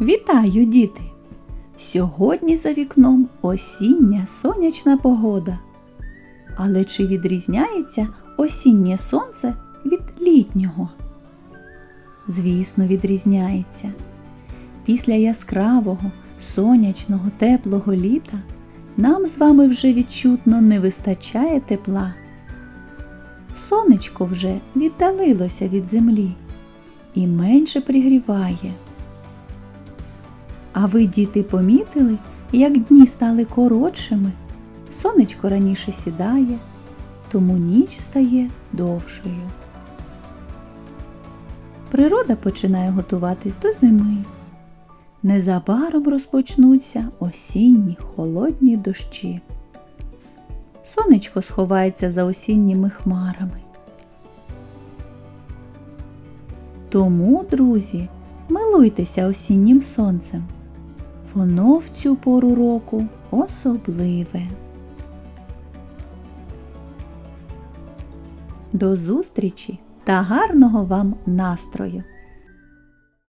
Вітаю, діти! Сьогодні за вікном осіння сонячна погода. Але чи відрізняється осіннє сонце від літнього? Звісно, відрізняється. Після яскравого, сонячного, теплого літа нам з вами вже відчутно не вистачає тепла. Сонечко вже віддалилося від землі і менше пригріває. А ви, діти, помітили, як дні стали коротшими? Сонечко раніше сідає, тому ніч стає довшою. Природа починає готуватись до зими. Незабаром розпочнуться осінні холодні дощі. Сонечко сховається за осінніми хмарами. Тому, друзі, милуйтеся осіннім сонцем. Воно в цю пору року особливе. До зустрічі та гарного вам настрою!